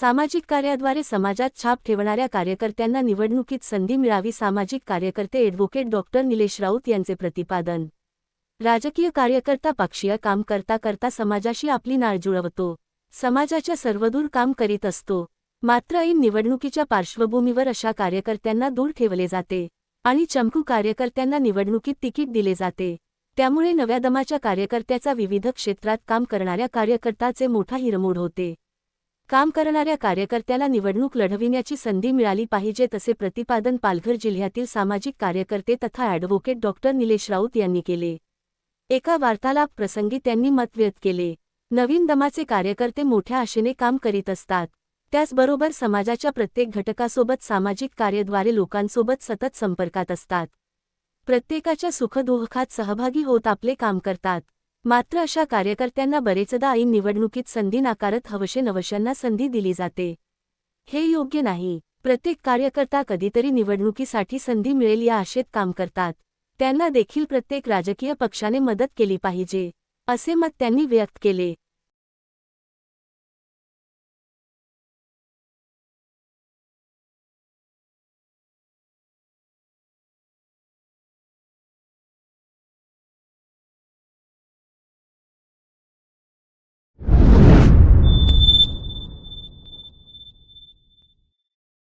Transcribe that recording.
सामाजिक कार्याद्वारे समाजात छाप ठेवणाऱ्या कार्यकर्त्यांना निवडणुकीत संधी मिळावी सामाजिक कार्यकर्ते ॲडव्होकेट डॉक्टर निलेश राऊत यांचे प्रतिपादन. राजकीय कार्यकर्ता पक्षीय काम करता करता समाजाशी आपली नाळ जुळवतो. समाजाच्या सर्वदूर काम करीत असतो. मात्र ऐन निवडणुकीच्या पार्श्वभूमीवर अशा कार्यकर्त्यांना दूर ठेवले जाते आणि चमकू कार्यकर्त्यांना निवडणुकीत तिकीट दिले जाते. त्यामुळे नव्या दमाच्या कार्यकर्त्याचा विविध क्षेत्रात काम करणाऱ्या कार्यकर्त्याचे मोठा हिरमोड होते. काम करणाऱ्या कार्यकर्त्याला निवडणूक लढविण्याची संधी मिळाली पाहिजे तसे प्रतिपादन पालघर जिल्ह्यातील सामाजिक कार्यकर्ते तथा ॲडव्होकेट डॉक्टर निलेश राऊत यांनी केले. एका वार्तालाप प्रसंगी त्यांनी मत व्यक्त केले. नवीन दमाचे कार्यकर्ते मोठ्या आशेने काम करीत असतात. त्याचबरोबर समाजाच्या प्रत्येक घटकासोबत सामाजिक कार्याद्वारे लोकांसोबत सतत संपर्कात असतात. प्रत्येकाच्या सुखदुःखात सहभागी होत आपले काम करतात. मात्र अशा कार्यकर्त्यांना बरेचदा ऐन निवडणुकीत संधी नाकारत हवशे नवशांना संधी दिली जाते. हे योग्य नाही. प्रत्येक कार्यकर्ता कधीतरी निवडणुकीसाठी संधी मिळेल या आशेत काम करतात. त्यांना देखील प्रत्येक राजकीय पक्षाने मदत केली पाहिजे असे मत त्यांनी व्यक्त केले.